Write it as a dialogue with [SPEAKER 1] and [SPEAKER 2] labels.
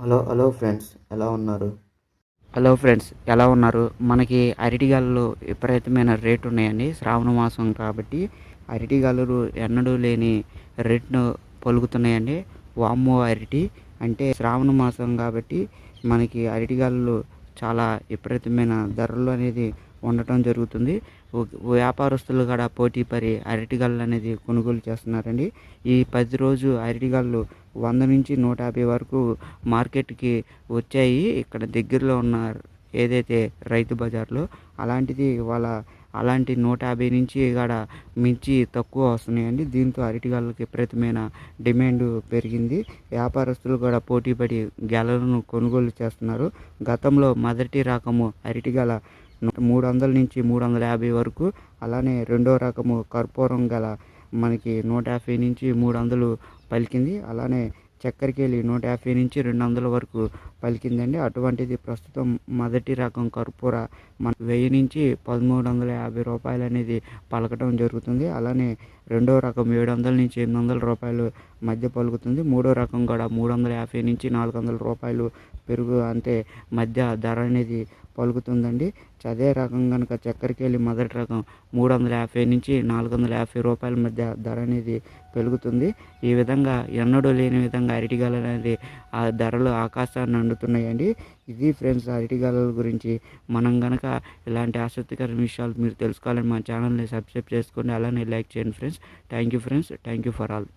[SPEAKER 1] Hello hello friends ఎలా ఉన్నారు?
[SPEAKER 2] Hello friends ఎలా ఉన్నారు? మనకి అరటిగాలు విపరీతమైన రేటు ఉన్నాయండి శ్రావణ మాసం కాబట్టి అరటిగాలు ఎన్నడూ లేని రేట్ను పలుకుతున్నాయండి. వామ్మో అరటి అంటే శ్రావణ మాసం కాబట్టి మనకి అరటిగాలు చాలా విపరీతమైన ధరలు అనేది ఉండటం జరుగుతుంది. వ్యాపారస్తులు కూడా పోటీ పడి అరటిగళ్ళు అనేది కొనుగోలు చేస్తున్నారండి. ఈ పది రోజు అరటిగళ్ళు వంద నుంచి నూట యాభై వరకు మార్కెట్కి వచ్చాయి. ఇక్కడ దగ్గరలో ఉన్న ఏదైతే రైతు బజార్లో అలాంటిది వాళ్ళ అలాంటి నూట యాభై నుంచి ఇక్కడ మించి తక్కువ వస్తున్నాయండి. దీంతో అరటిగాళ్ళకి విపరీతమైన డిమాండ్ పెరిగింది. వ్యాపారస్తులు కూడా పోటీపడి గెలలను కొనుగోలు చేస్తున్నారు. గతంలో మొదటి రకము అరటిగల మూడు వందల నుంచి మూడు వందల యాభై వరకు అలానే రెండో రకము కర్పూరం గల మనకి నూట యాభై నుంచి మూడు వందలు పలికింది. అలానే చక్కెరకేళి నూట యాభై నుంచి రెండు వందల వరకు పలికిందండి. అటువంటిది ప్రస్తుతం మొదటి రకం కర్పూర మన వెయ్యి నుంచి పదమూడు వందల యాభై రూపాయలు అనేది పలకడం జరుగుతుంది. అలానే రెండో రకం ఏడు వందల నుంచి ఎనిమిది వందల రూపాయలు మధ్య పలుకుతుంది. మూడో రకం కూడా మూడు వందల యాభై నుంచి నాలుగు వందల రూపాయలు పెరుగు అంటే మధ్య ధర అనేది పలుకుతుందండి. అదే రకం కనుక చక్కెరకేళి మొదటి రకం మూడు వందల యాభై నుంచి నాలుగు వందల యాభై రూపాయల మధ్య ధర అనేది పెరుగుతుంది. ఈ విధంగా ఎన్నడూ లేని విధంగా అరటిగాలు అనేది ఆ ధరలు ఆకాశాన్ని అండుతున్నాయండి ఇది ఫ్రెండ్స్ అరటిగాల గురించి. మనం కనుక ఇలాంటి ఆసక్తికర విషయాలు మీరు తెలుసుకోవాలని మా ఛానల్ని సబ్స్క్రైబ్ చేసుకోండి. అలానే లైక్ చేయండి friends. Thank you friends. Thank you for all.